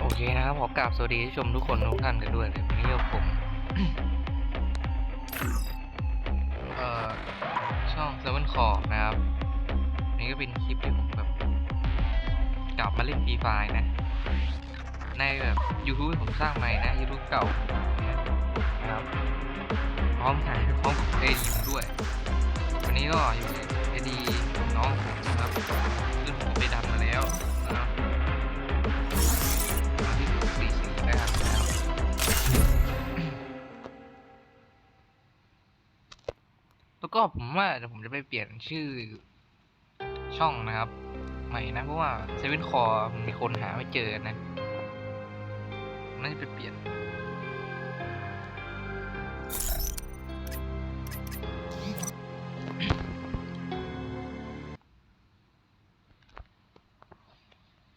โอเคนะครับขอกราบสวัสดีผู้ชมทุกคนทุกท่านกันด้วยเลยวันนี้ผมเอ่อช่องเซเว่นคอร์นะครับ นี่ก็เป็นคลิปที่ผมแบบกลับมาเล่นฟรีไฟนะ ในแบบ YouTube ผมสร้างใหม่นะ YouTube เก่านะครับพร้อมถ่ายพร้อมเอดีด้วย วันนี้ก็อยู่เอดีน้องผม ก็ผมว่าเดี๋ยวผมจะไปเปลี่ยนชื่อช่องนะครับ ใหม่นะเพราะว่าเซเว่นคอมันมีคนหาไม่เจอนะน่าจะไปเปลี่ยน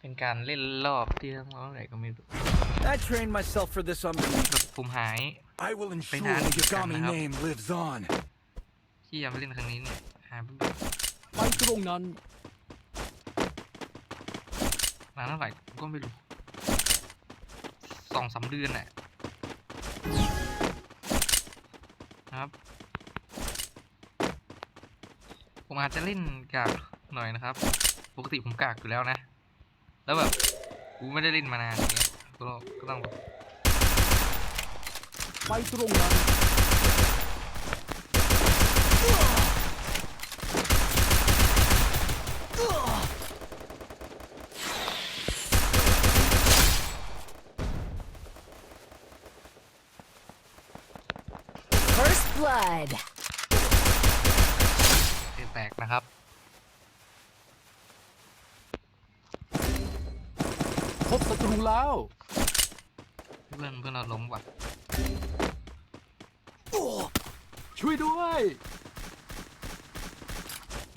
เป็นการเล่นรอบที่ทั้งร้องอะไรก็ไม่รู้ I trained myself for this unbelief. แบบผมหาย I will ensure Been the asked Yagami now. name lives on. ที่ยังไม่เล่นครั้งนี้เนี่ยหายไปแบบไปตรงนั้นนานเท่าไหร่ผมก็ไม่รู้สองสามเดือนแหละนะครับ ผมอาจจะเล่นกากหน่อยนะครับ ปกติผมกากอยู่แล้วนะ แล้วแบบกูไม่ได้เล่นมานานอย่างเงี้ยก็ก็ต้องแบบไปตรงนั้น First blood. แตกนะครับ พบศัตรูแล้ว เพื่อนเพื่อนเราล้มว่ะช่วยด้วย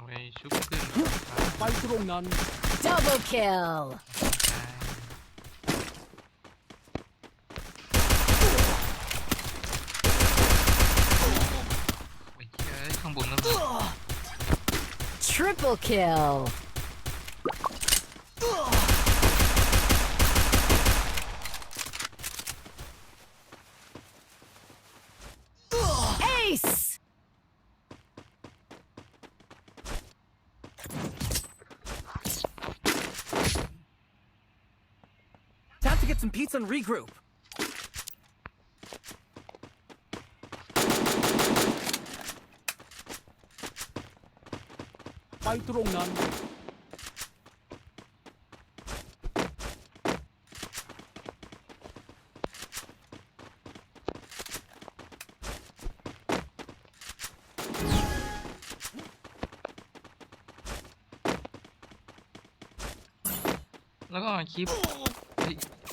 เอาไปชุบเพื่อนก่อนครับไปตรงนั้น Double kill. ใช่โอ้ยเอ้ยข้างบนก็มี Triple kill. Ace. Time to get some pizza and regroup. ไปตรงนั้นแล้วก็คลิปเฮ้ย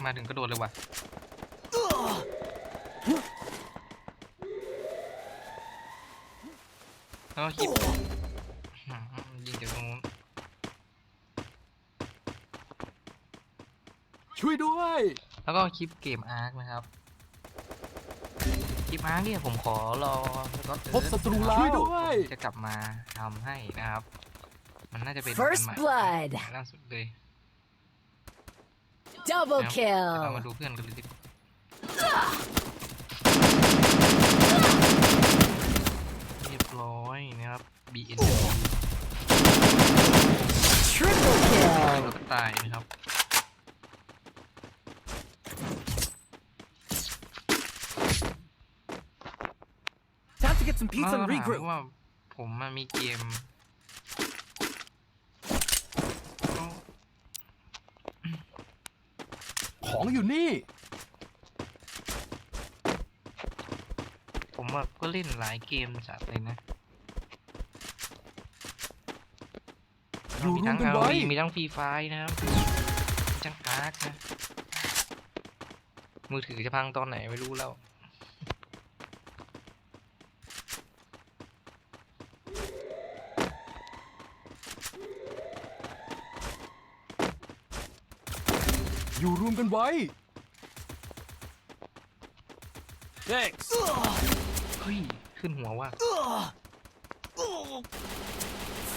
มาถึงกระโดดเลยว่ะแล้วก็คลิปอื้อหือยิงจากตรงนู้นช่วยด้วย แล้วก็คลิปเกมอาร์คนะครับ คลิปอาร์คเนี่ยผมขอรอแล้วก็พบศัตรูแล้วช่วยด้วยจะกลับมาทำให้นะครับ มันน่าจะเป็น First อันใหม่ blood ล่าสุดเลย Double นะครับเรามา kill. ดูเพื่อนกันเลยดีกว่าเรียบร้อยนะครับ BN Triple แล้ว kill. ก็ตายนะครับ Time to get some pizza and แล้วถาม regroup. ว่าผมมันมีเกม ของอยู่นี่ ผมแบบก็เล่นหลายเกมจัดเลยนะอยู่มีร่วทั้มงกัน ROV ไว้ มีทั้งฟรีไฟนะครับมีทั้งอาร์คนะ มือถือจะพังตอนไหนไม่รู้แล้ว อยู่รวมกันไว้ Thanks. เฮ้ย ขึ้นหัวว่ะ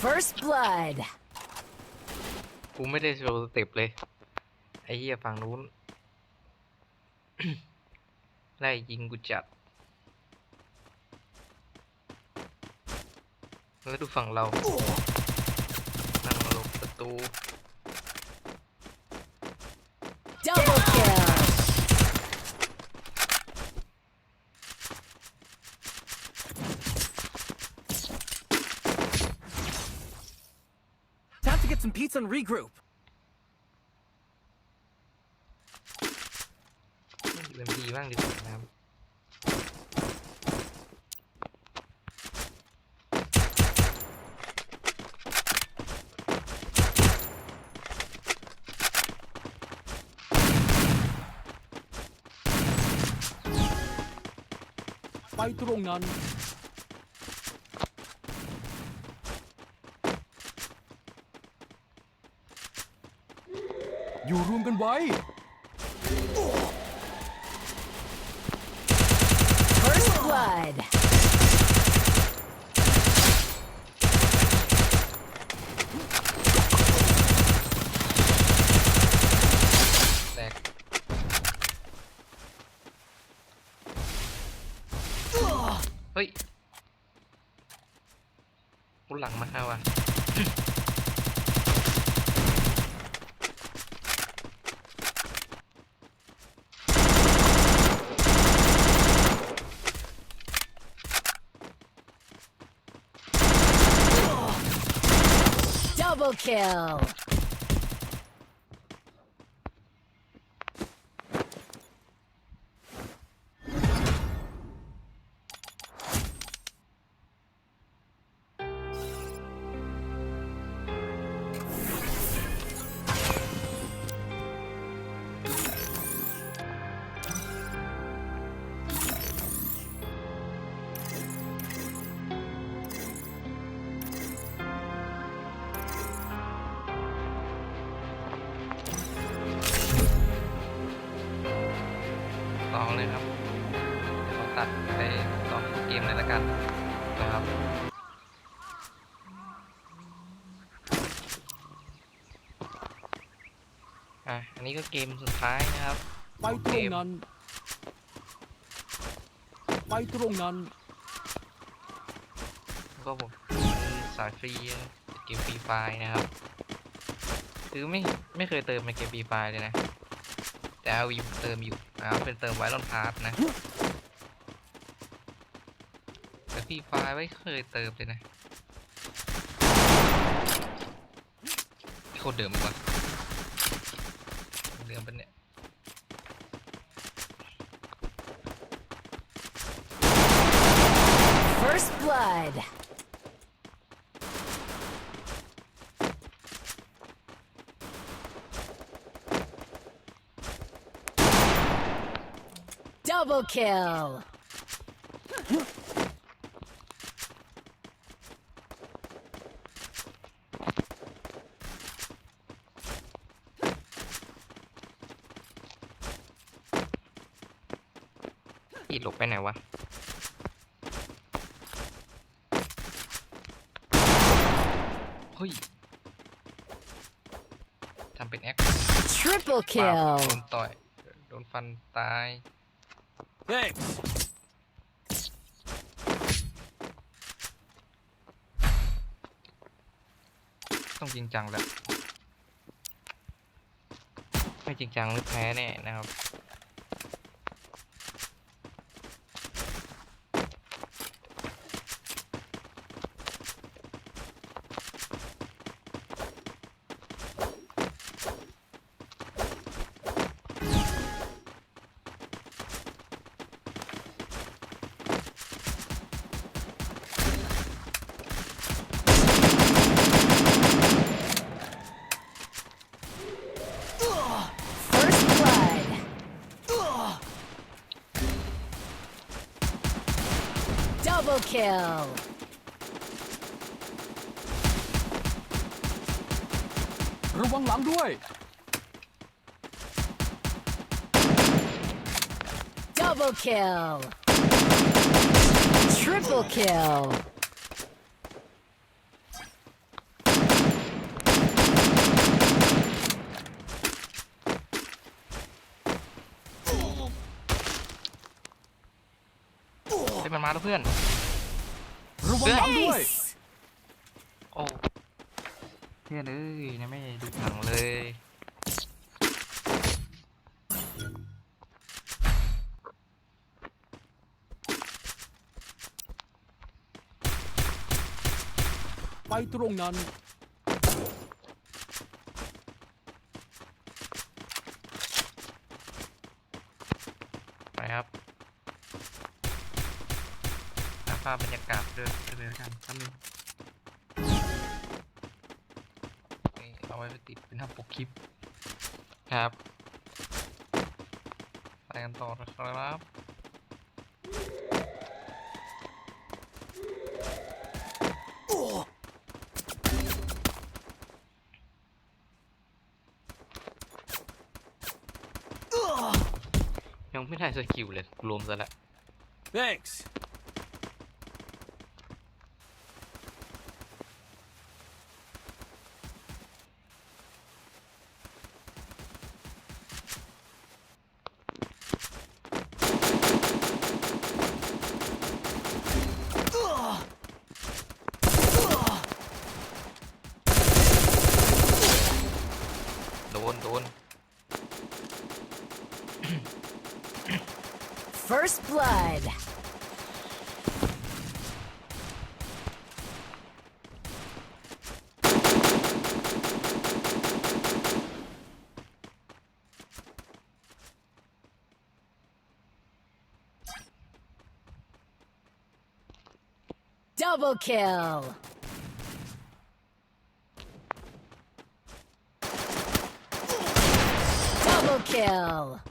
First blood. กูไม่ได้โชว์สเต็ปเลย ไอ้เหี้ยฝั่งนู้น ไล่ยิงกูจัด แล้วดูฝั่งเรานั่งหลบประตู Double kill. Time to get some pizza and regroup. เล่มดีบ้างดีกว่านะครับ ไปตรงนั้น อยู่รวมกันไว้ First blood. แตกเฮ้ยกูหลังมาเอาว่ะ Kill. ตัดไปต่อเกมเลยละกันนะครับอะอันนี้ก็เกมสุดท้ายนะครับไปตรงนั้น ไปตรงนั้น ก็ผมสายฟรีเกมฟรีไฟล์นะครับ คือไม่ไม่เคยเติมในเกมฟรีไฟล์เลยนะ แต่เอาอยู่เติมอยู่อ่าเป็นเติมไว้ลอนพาร์ทนะแต่ ฟรีไฟล์ไม่เคยเติมเลยนะโคตรเดิมวะเดิมเป็นเนี่ย First blood. Double kill. อีหลบไปไหนวะเฮ้ยทำเป็นแอค Triple เปล่า kill. โดนต่อย โดนฟันตาย Thanks. ต้องจริงจังแล้ว ไม่จริงจังหรือแพ้แน่นะครับ kill. ระวังหลังด้วย Double kill. Triple kill. Oh. เฮ้ยมันมาแล้วเพื่อน ระวังหลังด้วย Ace! โอ้เพื่อนเอ้ยนะไม่ดูหนังเลยไปตรงนั้น ไปครับหาภาพบรรยากาศด้วยด้วยกันครับนึงเอาไว้ไปติดเป็นทำปกคลิปครับไปกันต่อนะครับยังไม่ได้สกิลเลยรวมซะแล้ว Thanks. Double kill. Double kill.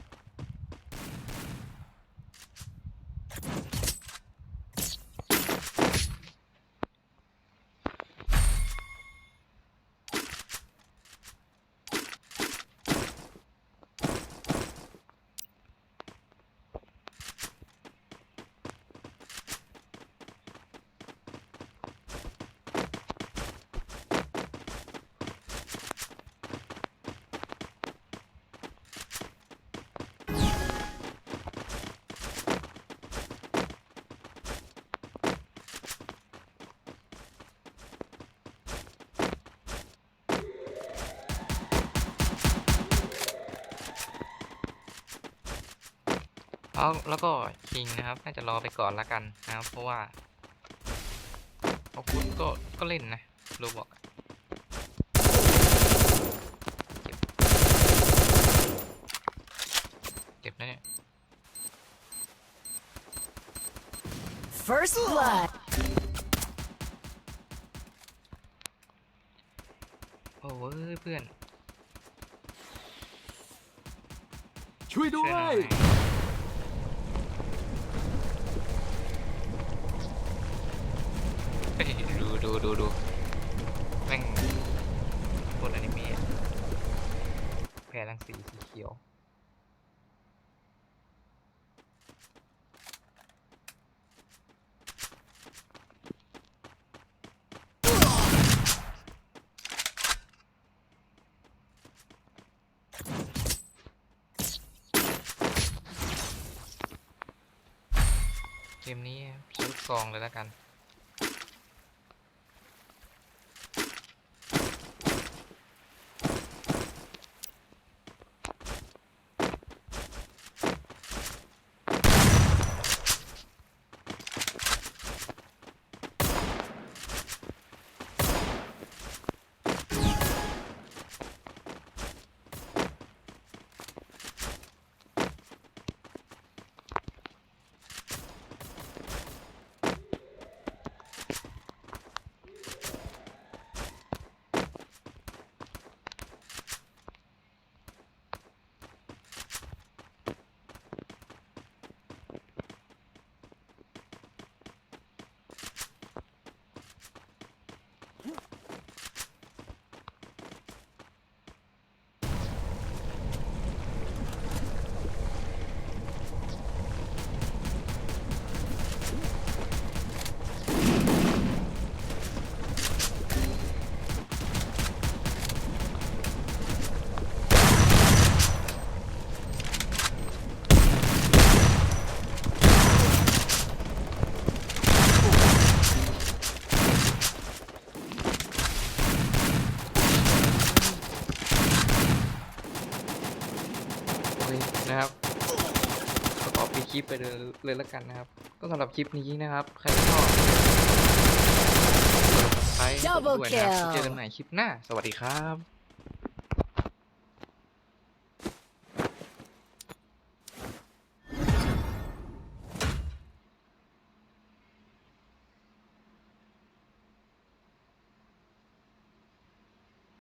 เอาแล้วก็คิงนะครับ น่าจะรอไปก่อนละกันนะครับ เพราะว่าพอคุณก็ก็เล่นนะโรบอกเจ็บนะเนี่ย First blood. โอ้เว้ยเพื่อน ช่วยด้ช่ววยหน่อยยเฮ้ย ดูดูดูแม่งบนอนิเมะแพรรังสีสีเขียวเกมนี้ใช้ลูกซองเลยแล้วกัน นะครับประอปิดคลิปไปเลยแล้วกันนะครับ ก็สำหรับคลิปนี้นะครับ ใครชอบกดไลค์ด้วยนะครับเจอกันใหม่คลิปหน้า สวัสดีครับ